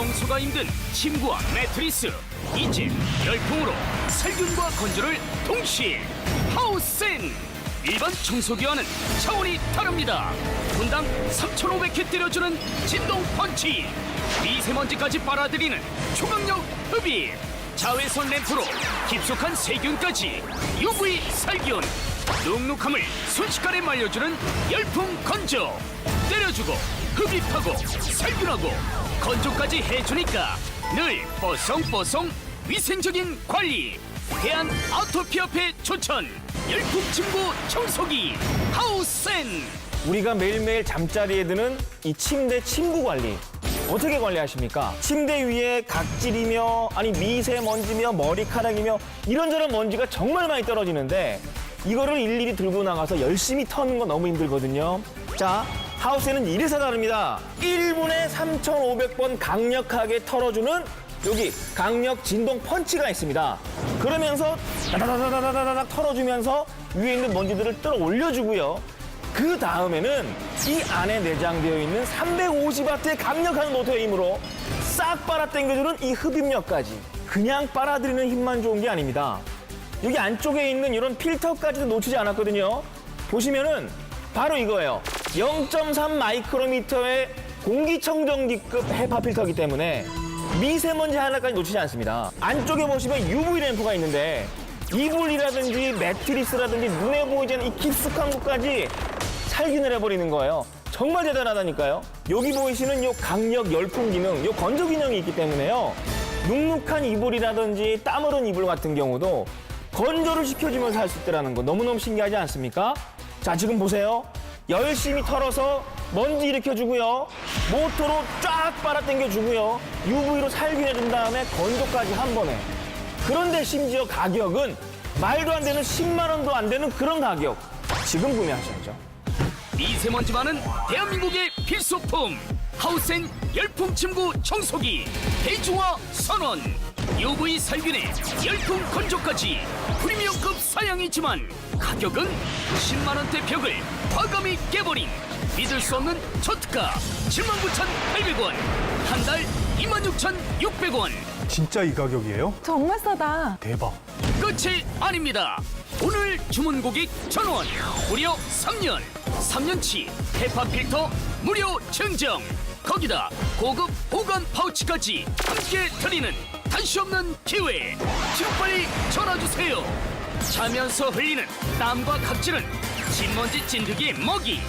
청소가 힘든 침구와 매트리스 이제 열풍으로 살균과 건조를 동시에 하우센! 일반 청소기와는 차원이 다릅니다. 분당 3,500회 때려주는 진동 펀치! 미세먼지까지 빨아들이는 초강력 흡입! 자외선 램프로 깊숙한 세균까지 UV 살균! 눅눅함을 순식간에 말려주는 열풍 건조 때려주고 흡입하고 살균하고 건조까지 해주니까 늘 뽀송뽀송 위생적인 관리. 대한 아토피협회 추천. 열풍 침구 청소기. 하우센. 우리가 매일매일 잠자리에 드는 이 침대 침구 관리. 어떻게 관리하십니까? 침대 위에 각질이며 아니 미세먼지며 머리카락이며 이런저런 먼지가 정말 많이 떨어지는데 이거를 일일이 들고 나가서 열심히 터는 거 너무 힘들거든요. 자, 하우스에는 이래서 다릅니다. 1분에 3,500번 강력하게 털어주는 여기 강력 진동 펀치가 있습니다. 그러면서 다다다다다다닥 털어주면서 위에 있는 먼지들을 끌어 올려주고요. 그 다음에는 이 안에 내장되어 있는 350와트의 강력한 모터의 힘으로 싹 빨아 당겨주는 이 흡입력까지 그냥 빨아들이는 힘만 좋은 게 아닙니다. 여기 안쪽에 있는 이런 필터까지도 놓치지 않았거든요. 보시면은 바로 이거예요. 0.3 마이크로미터의 공기청정기급 헤파 필터이기 때문에 미세먼지 하나까지 놓치지 않습니다. 안쪽에 보시면 UV 램프가 있는데 이불이라든지 매트리스라든지 눈에 보이지 않는 이 깊숙한 곳까지 살균을 해버리는 거예요. 정말 대단하다니까요. 여기 보이시는 요 강력 열풍 기능, 요 건조 기능이 있기 때문에요. 눅눅한 이불이라든지 땀 흐른 이불 같은 경우도 건조를 시켜주면서 할 수 있다는 거 너무너무 신기하지 않습니까? 자, 지금 보세요. 열심히 털어서 먼지 일으켜주고요. 모터로 쫙 빨아당겨주고요. UV로 살균해준 다음에 건조까지 한 번에. 그런데 심지어 가격은 말도 안 되는 10만 원도 안 되는 그런 가격. 지금 구매하셔야죠. 미세먼지 많은 대한민국의 필수품 하우센 열풍 침구 청소기 대중화 선언 UV 살균에 열풍 건조까지 프리미엄급 사양이지만 가격은 10만 원대 벽을 과감히 깨버린 믿을 수 없는 초특가 79,800원 한 달 26,600원 진짜 이 가격이에요? 정말 싸다. 대박. 끝이 아닙니다. 오늘 주문 고객 전원 무려 3년 3년치 헤파 필터 무료 증정 거기다 고급 보관 파우치까지 함께 드리는 단시 없는 기회 지금 빨리 전화 주세요 자면서 흘리는 땀과 각질은 진먼지 찐득이의 먹이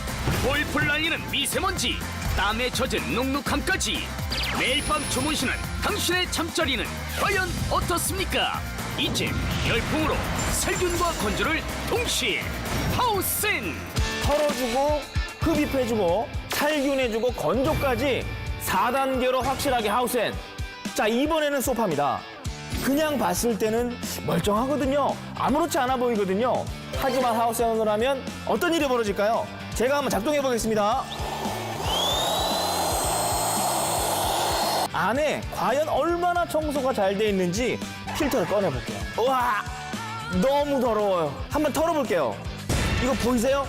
볼풀 날리는 미세먼지 땀에 젖은 눅눅함까지 매일 밤 주무시는 당신의 잠자리는 과연 어떻습니까? 이제 열풍으로 살균과 건조를 동시에 하우센 털어주고 흡입해주고 살균해주고 건조까지 4단계로 확실하게 하우센. 자 이번에는 소파입니다. 그냥 봤을 때는 멀쩡하거든요. 아무렇지 않아 보이거든요. 하지만 하우센을 하면 어떤 일이 벌어질까요? 제가 한번 작동해 보겠습니다. 안에 과연 얼마나 청소가 잘 돼 있는지 필터를 꺼내 볼게요. 우와 너무 더러워요. 한번 털어 볼게요. 이거 보이세요?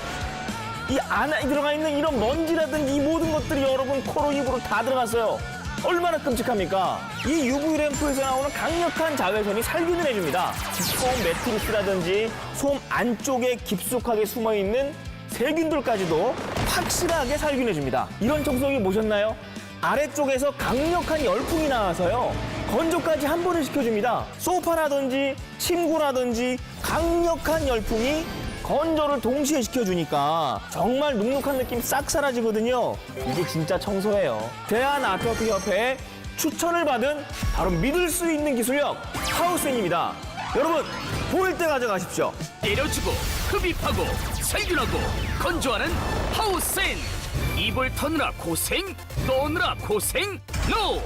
이 안에 들어가 있는 이런 먼지라든지 이 모든 것들이 여러분 코로 입으로 다 들어갔어요. 얼마나 끔찍합니까? 이 UV 램프에서 나오는 강력한 자외선이 살균을 해줍니다. 소음 매트리스라든지 소음 안쪽에 깊숙하게 숨어 있는 세균들까지도 확실하게 살균해줍니다. 이런 청소기 보셨나요? 아래쪽에서 강력한 열풍이 나와서요. 건조까지 한 번에 시켜줍니다. 소파라든지 침구라든지 강력한 열풍이 건조를 동시에 시켜주니까 정말 눅눅한 느낌 싹 사라지거든요. 이게 진짜 청소예요. 대한아토피협회의 추천을 받은 바로 믿을 수 있는 기술력 하우센입니다. 여러분 보일 때 가져가십시오. 때려주고 흡입하고 살균하고 건조하는 하우센 이불 터느라 고생 떠느라 고생 노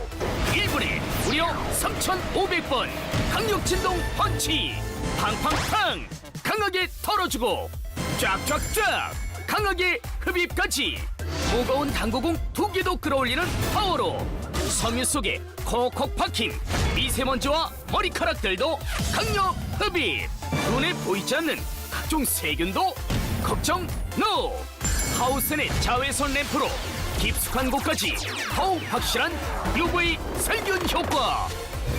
1분에 무려 3,500번 강력 진동 펀치 팡팡팡 강하게 털어주고 쫙쫙쫙 강하게 흡입까지 무거운 당구공 두 개도 끌어올리는 파워로 섬유 속에 콕콕 박힌 미세먼지와 머리카락들도 강력 흡입. 눈에 보이지 않는 각종 세균도 걱정 노 하우센의 자외선 램프로 깊숙한 곳까지 더욱 확실한 UV 살균 효과.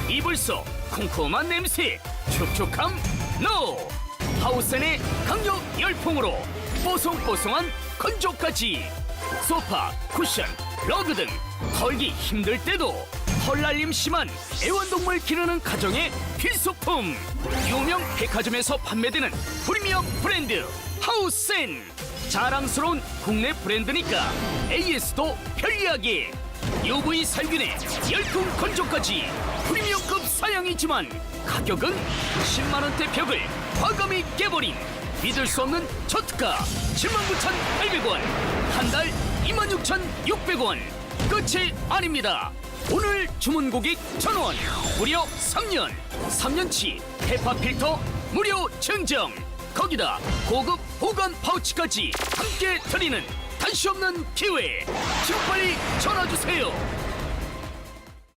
이불 속 쿰쿰한 냄새 촉촉함 노 하우센의 강력 열풍으로 뽀송뽀송한 건조까지. 소파 쿠션 러그 등 털기 힘들 때도 털날림 심한 애완동물 기르는 가정의 필수품. 유명 백화점에서 판매되는 프리미엄 브랜드 하우센. 자랑스러운 국내 브랜드니까 AS도 편리하게. UV 살균에 열풍 건조까지 프리미엄급 사양이지만 가격은 10만 원대 벽을 과감히 깨버린 믿을 수 없는 저특가 79,800원 한 달 26,600원. 끝이 아닙니다. 오늘 주문 고객 전원 무려 3년 3년치 헤파 필터 무료 증정. 거기다 고급 보관 파우치까지 함께 드리는 단시 없는 기회. 지금 빨리 전화 주세요